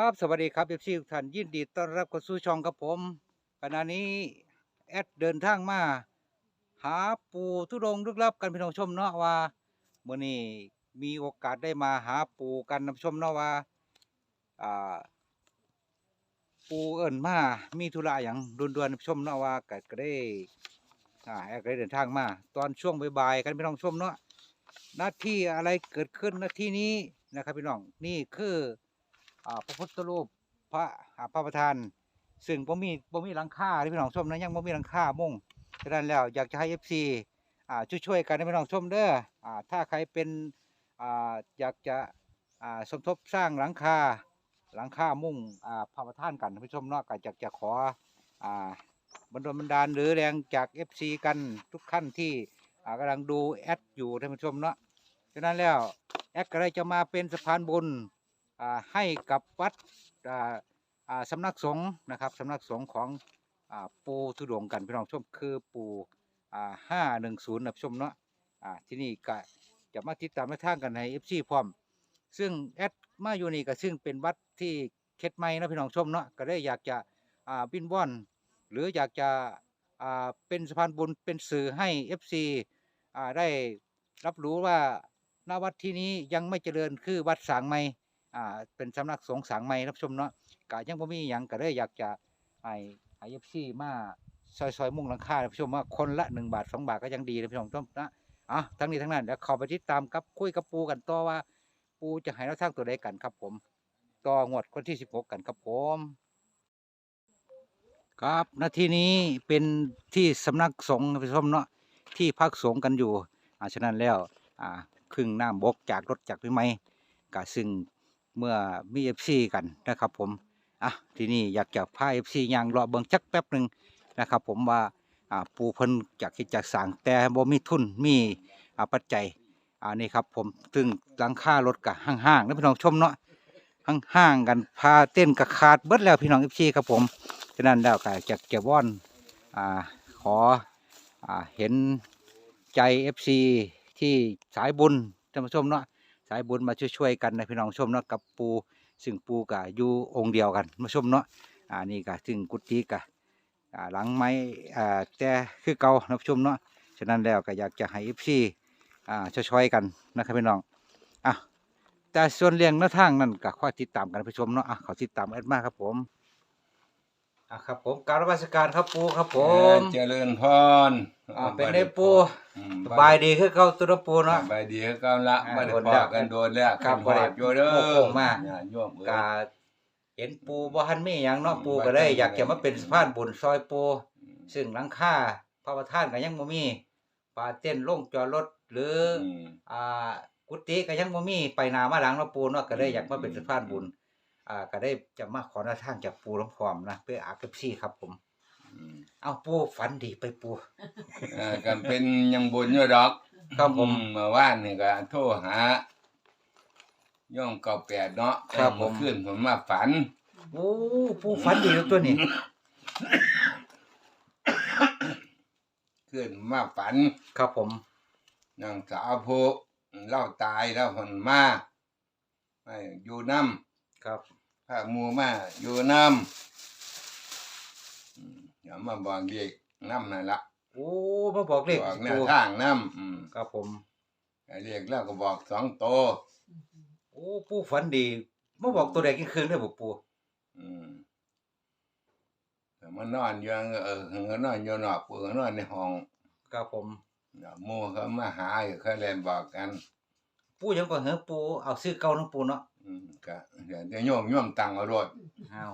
ครับสวัสดีครับเอฟซีทุกท่านยินดีต้อนรับเข้าสู่ช่องกับผมขณะนี้แอดเดินทางมาหาปูทุดงลึกลับกันพี่น้องชมเนาะว่าเมื่อนี้มีโอกาสได้มาหาปูกันนะชมเนาะว่าอ่าปูเอิ้นมา มีธุระอย่างด่วนๆนชมเนาะว่าก็ก็ได้อ่าแอดก็ได้เดินทางมา ตอนช่วงบ่ายๆกันพี่น้องชมเนาะหน้าที่อะไรเกิดขึ้นหน้าที่นี้นะครับพี่น้องนี่คือ พระพุทธรูปพระพระประธาน ซึ่งบ่มีบ่มีหลังคาที่พี่น้องชมนะยังบ่มีหลังคามุ่งฉะนั้นแล้วอยากจะให้ FC อ่าช่วยๆกันให้พี่น้องชมเด้ออถ้าใครเป็นออยากจะสมทบสร้างหลังคาหลังคามุ่งพระประธานกันท่านผู้ชมเนาะก็อยากจะขอบันดลบันดาลหรือแรงจาก FC กันทุกท่านที่อ่ากำลังดูแอดอยู่ท่านผู้ชมเนาะฉะนั้นแล้วแอดก็ได้จะมาเป็นสะพานบุญ ให้กับวัดสำนักสงฆ์นะครับสำนักสงฆ์ของอปูทุดงกันพี่น้องชมคือปู่ห้าหนึ่งศูนย์นะชมเนาะที่นี่ก็จะมาติดตามแนวทางกันในเอฟซีพร้อม ซึ่งแอดมาอยู่นี่ก็ซึ่งเป็นวัดที่เข็ดไม่นะพี่น้องชมเนาะก็ได้อยากจะอ่าบินว่อนหรืออยากจะเป็นสะพานบุญเป็นสื่อให้เอฟซีได้รับรู้ว่าณวัดที่นี้ยังไม่เจริญคือวัดสางไม่ อ่าเป็นสำนักสงฆ์สางใหม่รับชมเนาะกะยังบ่มีหยังก็เลยอยากจะให้ให้ FC มาซอยซอยมุ่งหลังคารับชมว่าคนละ1บาท2บาทก็ยังดีนะพี่น้องชมนะอะทั้งนี้ทั้งนั้นเดี๋ยวข้าไปติดตามกับคุยกับปูกันต่อว่า ปูจะให้เราทางตัวใดกันครับผมต่องวดคนที่16กันครับผมครับณที่นี้เป็นที่สำนักสงฆ์นะพี่ชมเนาะที่พักสงฆ์กันอยู่อ่าฉะนั้นแล้วอ่าครึ่งหน้ำบกจากรถจากพี่ไม้กะซึ่ง เมื่อมีเอฟซีกันนะครับผมอะทีนี้อยากจะพาเอฟซียางรอเบิ่งจักแป๊บหนึ่งนะครับ ผมว่าอ่าปูเพิ่นจากคิดจากสั่งแต่บ่มีทุนมีอ่าปัจจัยอ่านี่ครับผมซึ่งหลังค่ารถกะห่างๆนะพี่น้องชมเนาะห่างๆกันพาเต้นกระขาดเบิดแล้วพี่น้องเอฟซีครับผมฉะนั้นแล้วก็จะเก็บว่อนอ่าขออ่าเห็นใจเอฟซีที่สายบุญท่านผู้ชมเนาะ สายบุญมาช่วยๆกันนะพี่น้องชมเนาะกับปูซึ่งปูกะอยู่องค์เดียวกันมาชมเนาะอ่านี่กะซึ่งกุฏิกะอ่าหลังไม้อ่าแต่คือเก่านะชมเนาะฉะนั้นแล้วก็อยากจะให้เอฟซีอ่าช่วยๆกันนะครับพี่น้องอะแต่ส่วนเรื่องหน้าทางนั่นก็ค่อยติดตามกันนะพี่ชมเนาะอะขอติดตามแอดมาครับผมอะครับผมการรัชการครับปูครับผเอมอเจริญพรอ่าเป็นไงปูอืม สบายดีคือเก่าตัวเนาะปูเนาะ สบายดีคือเก็ละอ่าบ่ได้โดนพอแล้วกันโดนแล้วครับขึ้นฮอดบ่ได้อยู่เด้อโค้งมาญาติโยมเอ้ย กาเห็นปูบ่ทันมีหยังเนาะอืมปูก็ได้บ่ทันอยากจะมาได้เป็นสะพานบุญซอยปูอืมซึ่งหลังคาพระประธานก็ยังบ่มีปาเต้นลงจอดรถหรือออืมอ่ากุฏิก็ยังบ่มีไปหน้ามาหลังเนาะปูเนาะก็ได้อยากมาเป็นอืมสะพานบุญ อ่าก็ได้จะมาขอแนวทางจากปูพร้อมๆนะเพื่ออาเก็บซี่ครับผมอืม เอาปูฝันดีไปปูเออกันเป็นยังบุญอยู่ดอกครับผมอืเมื่อวานนี่ก็โทรหาโย่อมเก่าแปดเนาะครับผมเออเอคืนผมมาฝันโอ้ปูฝันดีแล้วตัวนี้คืนมาฝัน ครับผมนางสาวผู้เล่าตายแล้วผนมาให้อยู่น้ำครับพาหมูมาอยู่น้ำ อืมอย่ามาบอกเด็กน้ำนั่นละโอ้มาบอกเลขบอกแนปูวทางน้ำอืมครับผมเรียกแล้วก็บอกสองโตวโอ้ปูฝันดีมาบอกตัวใดกินคืนได้บ่ปูอืมแต่มันนอนอยู่เออเขานอนอยู่นอกปูก็นอนในห้องครับผมเดี๋ยวหมูเขามาหาอยู่เขาเล่นบอกกันปูยังก็เหอะปูเอาซื้อเก่าเนาะปูเนาะอืมก็เดี๋ยวจะโยมโยมตังเอารถอ้า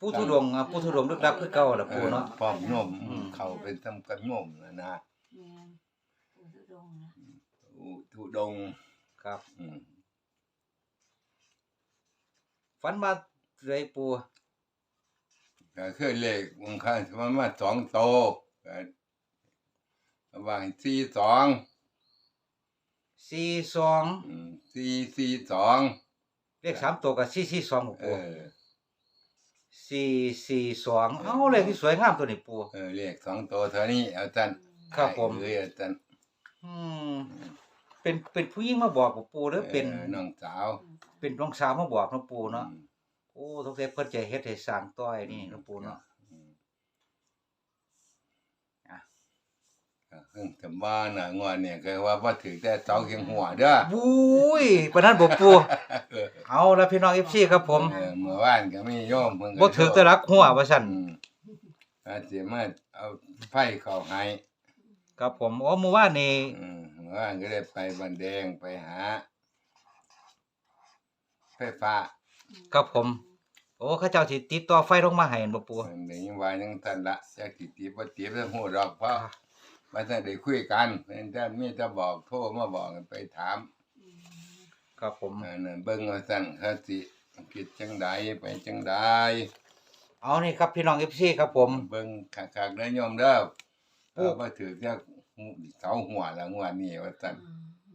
วปูทุดงค์อะปูทุดงค์ลึกลับคือเก่าล่ะปูเนาะ พร้อมโยมอืม เขาเป็นทำกันโยมนะนะแม่นปู่ทุดงค์นะอุทุดงค์ครับอืมฝันมาเลยปูก็คือเลขบางครั้งมันมาสองโตวก็ว่าสี่สอง42อืมสี่สี่สองเลขสามตัวก็442บ่เอปูอ 442เอ้าเลขที่สวยงามตัวนี้ปู เออเลขสองตัวเท่านี้เอาจันครับผม เอ้ยเอาจันอืมเป็นเป็นผู้หญิงมาบอกบ่ปูหรือเป็นออน้องสาวเป็นน้องสาวมาบอกเนาะปูเนาะอืม โอ้สงสัยเพิ่นจะเฮ็ดให้สร้างต้อยนี่หลวงปู่เนาะอืมอะ เพิ่งจะมาน่ะงวดเนี่ยก็ว่าบ่ถือแต่เสาเคียงหัวเด้อบุ้ยปานนั้นบ่ปูเออเอาละพี่น้อง FC ครับผมเออเมื่อวานก็มีโยมเพิ่นบ่ถือแตะลักหัวว่าซั่นอืมอาจสิมาเอาไฟเข้าให้ครับผมโอ้เมื่อวานนี้อืมเมื่อวานก็ได้ไปบันแดงไปหาไฟฟ้าครับผม โอ้เขาเจ้าสิติดต่อไฟลงมาให้นั่นบ่ปูเพิ่นได้ยินว่ายังทันละจักสิตีบ่ตีบ่ฮู้ดอกเพราะ มันทันได้คุยกันเพิ่นแต่มีแต่บอกโทรมาบอกกันไปถามครับผมอันนั้นเบิ่งว่าซั่นเขาสิคิดจังใดไปจังใดเอานี่ครับพี่น้อง FC ครับผมเบิ่งคักๆเด้อโยมเด้อโอ้เอาบ่ถือจักเสาหัวละงวดนี้ว่าซั่น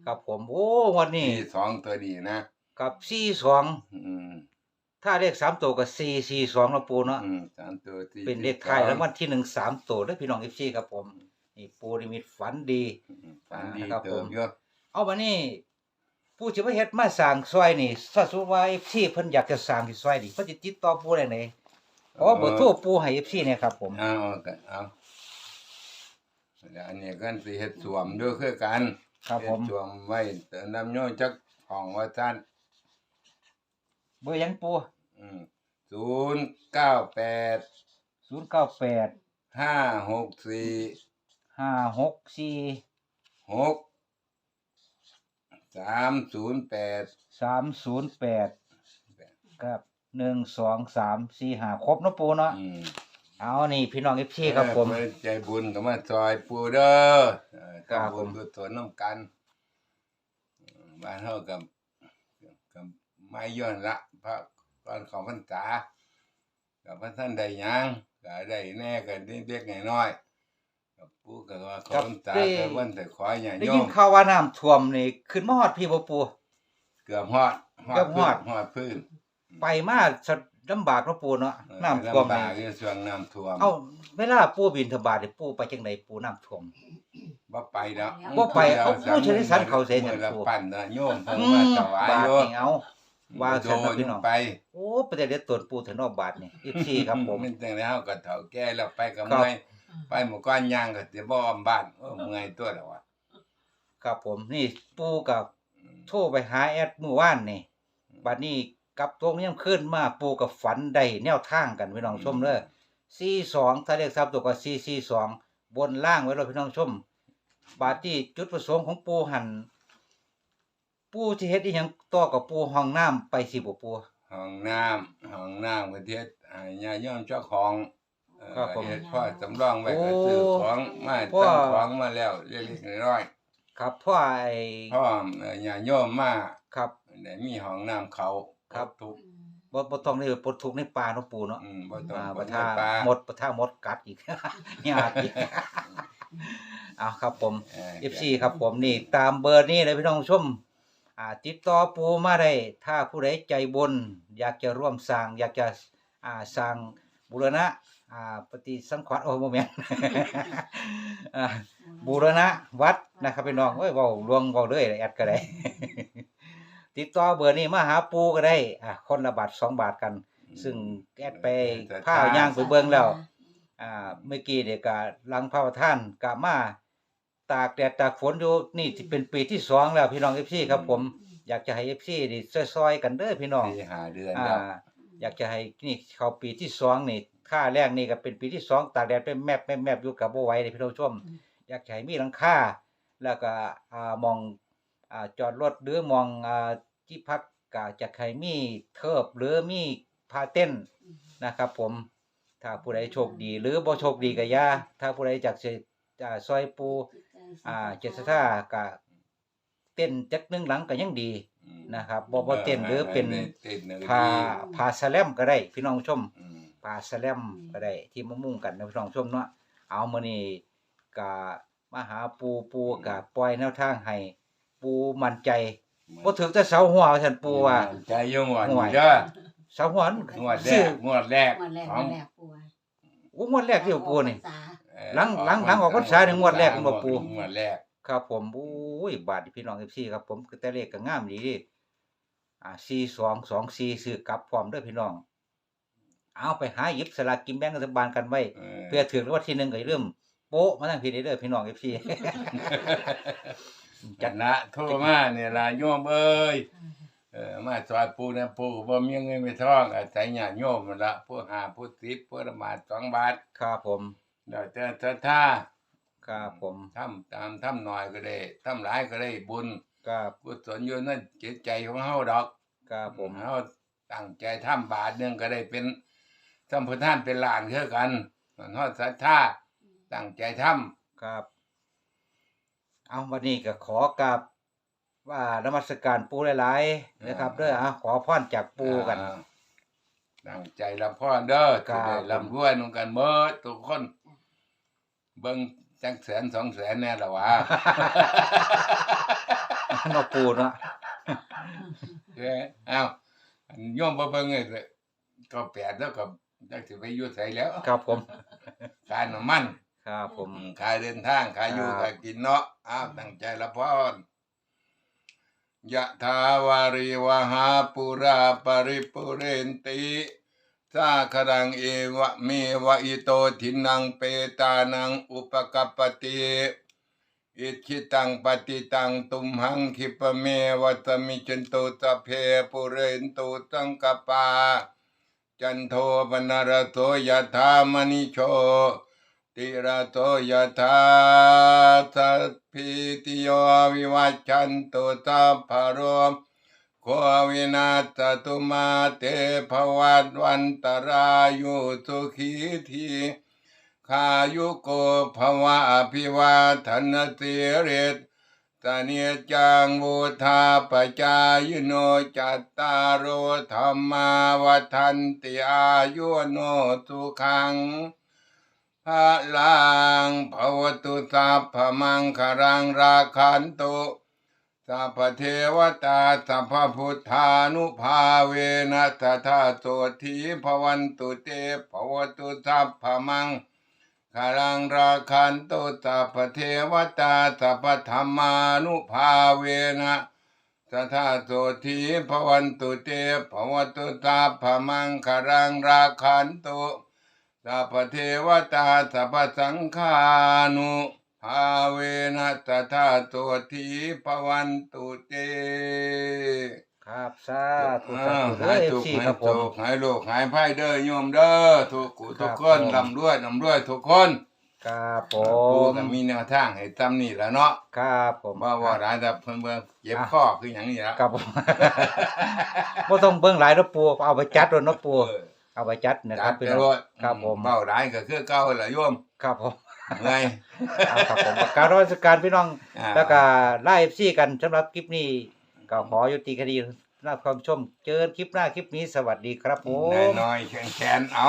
ครับผม โอ้วันนี้มีสองตัวนี้นะกับ42อืมถ้าเลข3ตัวก็442เนาะปู่เนาะอืมสามตัวที่เป็นเลขท้ายรางวัลที่หนึ่งสามตัวเด้อพี่น้อง FC ครับผม นี่ปู่นิมิตฝันดีอืมฝันดีครับเติผมมอยู่เอาบัดนี้ผู้สิมาเฮ็ดมาสร้างซอยนี่ถ้าสมมุติว่า FC เพิ่นอยากจะสร้างที่ซอยนี่เพิ่นสิติดต่อปู่ได้ไหนขอเบอร์โทรปู่ให้ FC เนี่ยครับผมเอาเอากันเอาแล้วอันนี้กันสิเฮ็ดสวมด้วยคือกันครับผมเฮ็ดสวมไว้เติมน้ำโยนจักของว่าท่านเบอร์หยังปู่อืมศูนย์เก้าแปด098 ห้าหกสี่ 564หกสามศูนย์แปด308ครับ1 2 3 4 5ครบเนาะปู่เนาะอืมเอานี่พี่น้อง FC ครับผม เออใจบุญก็มาซอยปูเด้อเออครับทำบุญผมกุศลน้ำกันเออบ้านเฮากับกับไม่ย้อนละพระตอนของพรรษากับพระท่านได้หยังก็ได้แน่กันเด็กๆน้อยๆ กับปู่ก็ว่าขอพรรษาก็วันแต่ขออย่าได้โยยินมข่าวว่าน้ำท่วมนี่ขึ้นมาฮอดพี่บ่ปู่ เกือบฮอดเกือบฮอด พื้นฮอดพื้น ไปมาสะลำบากเนาะปู่เนาะเออน้ำท่วมลำนี่บากอยู่ช่วงน้ำท่วมเอ้าเวลาปู่บินทบาทนี่ปู่ไปจังไดปู่น้ำท่วม บ่ไปแล้วบ่ไปเอาผู้ชนิดสันเขาเสียหยังมื้อละปู่ปั่นนะโยมเพิ่นอืมามถวายบาทโยมนี่เอา ว่าโดซั่นเนาะนพี่น้อง ไปโอ้ประเดี๋ยวตนปู่ถึงนอกบาทนี่14ครับผม มันจังแล้วก็เฒ่าแก่แล้วไปก็ครับเมื่อย ไปหมู่ก้อนย่างก็สิบ่อ้อมบ้านโอ้เมื่อยตัวแล้วว่ะครับผมนี่ปู่กับโทรไปหาแอดเมื่อวานนี่บัดนี้กลับตรงยังขึ้นมาปู่กับฝันได้แนวทางกันพี่น้องชมเด้อ42ถ้าเลข3ตัวก็442บนล่างไว้เลยพี่น้องชม บาดที่จุดประสงค์ของปู่หันปู่ที่เฮ็ดอีหยังต่อกับปู่ห้องน้ำไปสิบ่ปู่ห้องน้ำห้องน้ำก็เฮ็ดให้ญาติโยมเจ้าของเอ่อ ครับผม เฮ็ดพ่อสำรองไว้ก็โอ้ซื้อของมาพ่อตั้งของมาแล้วเล็กๆน้อยครับพ่อไอ้ๆพ่อเอ่อญาติโยมมาครับ ได้มีห้องน้ำเขาครับ ทุกบ่บ่ต้องได้ปลดทุกข์ในป่าเนาะปู่เนาะอืมบ่ต้องอ่าบ่บ่ต้อท่างปลาหมดบ่ท่ามดกัดอีก ยากอีกเอาครับผมเออ FC ครับผมนี่ตามเบอร์นี้เลยพี่น้องชม อ่า ติดต่อปูมาได้ ถ้าผู้ใดใจบุญอยากจะร่วมสร้าง อยากจะอ่าสร้างบูรณะ อ่าปฏิสังขรณ์โอ้บ่แม่นอ่าบูรณะวัดนะครับพี่น้องเอ้ยเว้าลวงเว้าเลยแอดก็ได้ ติดต่อเบอร์นี้มาหาปูก็ได้อ่าคนละบาทสองบาทกัน ซึ่งแอดไปผ้าย่างไปเบิ่งแล้ว อ่าเมื่อกี้เด็กก็หลังพระประธานกะมาตากแดดตากฝนอยู่นี่ที่เป็นปีที่สองแล้วพี่น้องเอฟซีครับ ผม อยากจะให้เอฟซีนี่ซอยๆกันเด้อพี่น้องสี่ห้าเดือนอ่า แล้วอยากจะให้นี่เขาปีที่สองนี่ ค่าแรกนี่ก็เป็นปีที่สองตากแดดเป็นแมบแมบแมบอยู่กับบ่ไหวเลยพี่น้องชม อยากจะให้มีหลังคาแล้วก็อ่ามองอ่าจอดรถหรือมองอ่าที่พักก็จะให้มีเทิบหรือมีพาเต้นนะครับ ผมถ้าผู้ใดโชคดี หรือบ่โชคดีก็อย่าถ้าผู้ใดอยากสิอ่าซอยปูอ่าเจษฐาก็เต้นจักหนึงหลังก็ยังดีอืมนะครับบ่บ่เต้นหรือเป็นได้เต้นหนึ่งผ้าดีผ้าสแลมก็ได้ พี่น้องชม อืม ผ้าสแลมก็ได้ที่มามุ่งกันนะพี่น้องชมเนาะเอามื้อนี้ก็มาหาปูปูก็ปล่อยแนวทางให้ปูมั่นใจบ่ถึงแต่เสาหัวว่าซั่นปูว่าใจยงหวานห่วยเด้อเสาหัวมันงวดแรซื้อกงวดแรกวันแรกขอวังนแรกปูอะโอ้งวดแรกที่ปูนี่ออกพรรษาเอ่อหลังหลังหลังออกพรรษาเนี่ยงวดแรกมันบ่ปู่งวดแรกครับผมโอ้ยบาทพี่น้องเอฟซีครับผมคือแต่เลขก็งามดีเดิอ่าสี่สองสองสี่ซื้อกลับพร้อมเด้อพี่น้อง เอาไปหาหยิบสลากกินแบ่งรัฐบาลกันไว้เออเพื่อถือรางวัลที่หนึ่งก็อย่าลืมโป๊ะมาทางพี่เด้อพี่น้อง FC จัดนะโทรมาเนี่ยล่ะโยมเอ้ยเออมาซอยปูนะปูบ่มีเงินมีทองอาศัยญาติโยมนั่นละผู้หาผู้สิบผู้ละหมาดสองบาทครับผมเดี๋ยวแต่ศรัทธาครับผมทำตามทำหน่อยก็ได้ทำหลายก็ได้บุญครับกุศลอยู่นั่นจิตใจของเฮาดอกครับผมเฮาตั้งใจทำบาทหนึงก็ได้เป็น สัมพุทธานเป็นล้านคือกันมันฮอดศรัทธาตั้งใจทำครับ เอาวันนี้ก็ขอกราบว่านมัสการปูหลายๆนะครับเด้ออะขอพรจากปูกัน อ่าตั้งใจรับพรเด้อครัจะบ ได้ร่ำรวยนำกันเบิดทุกคน เบิ่งจักแสนสองแสนแน่ละวะ เนาะปูเนาะเอ้ยเอ้าอันโยมบ่เบิ่งเลยก็แปดแล้วก็ จักสิไปอยู่ไสแล้วครับผมการน้ำมันครับผม อืมขายเดินทางขายอยู่ครับ ขายกินเนาะอ้าวตั้งใจรับพรยะทาวาริวหาปุราปริปุเรนติสาครังเอวะเมวะอิโตทินังเปตานังอุปกปปติ อิชิตังปฏิตังตุมหังคิปะเมวัตมิจันโตตะเพปุเรนตุสังกปา จันโทปนรโสยะธามณิโชติระโตยถาสัพพิติโยวิวัชชันตุสัพพะโรมโควินาศตุมาเตภวัตวันตรายุสุขีทีขายุโกภวะอภิวาทนสิริต ตเนียจังบุธาปจายโนจัตตารโอธรรมาวัฏันติอายุโนสุขังพระลังภวตุสัพพมังคารังราคันตุสัพเทวตาสัพพพุทธานุภาเวนัสทาโสทีภวันตุเตภวตุสัพพมัง คารังราคันตุสัพเทวตาสัพธรรมานุภาเวนะสัทธาโสทีภวันตุเตภวตุสัพมังคารังราคันตุสัพเทวตาสัพสังฆานุภาเวนัสทธาตัวทีภวันตุเต ครับสาธุสาอ้าวธุเด้หายอทุกข์ FC หาครัยบผโศม กหายโรคหายภัยเด้อโยมเด้อทุกข์ทุกคนครับผม ลำด้วยลำด้วยทุกคนครับผปูมก็มีแนวทางให้จำนี่แหละเนาะครับผมว่าว่าร้านแต่เพิ่นเบิ่งเจ็บอะข้อคือหยังนี่ละครับผม บ่ต้องเบิ่งหลายเนาะปูเอาไปจัดด้วยเนาะปูเออเอาไปจัดนะคจัรัดบไปพี่น้องโลดครับผม เบ้าร้ายก็คือเก่าล่ะโยมครับผมเมื่อยเอาครับผมประกาศราชการพี่น้อง อ่า แล้วก็ไลฟ์ซี่กันสำหรับคลิปนี้ ก็ขอยุติคดีน่าความชม เจอกันคลิปหน้าคลิปนี้สวัสดีครับผม น้อยๆแข็งๆเอา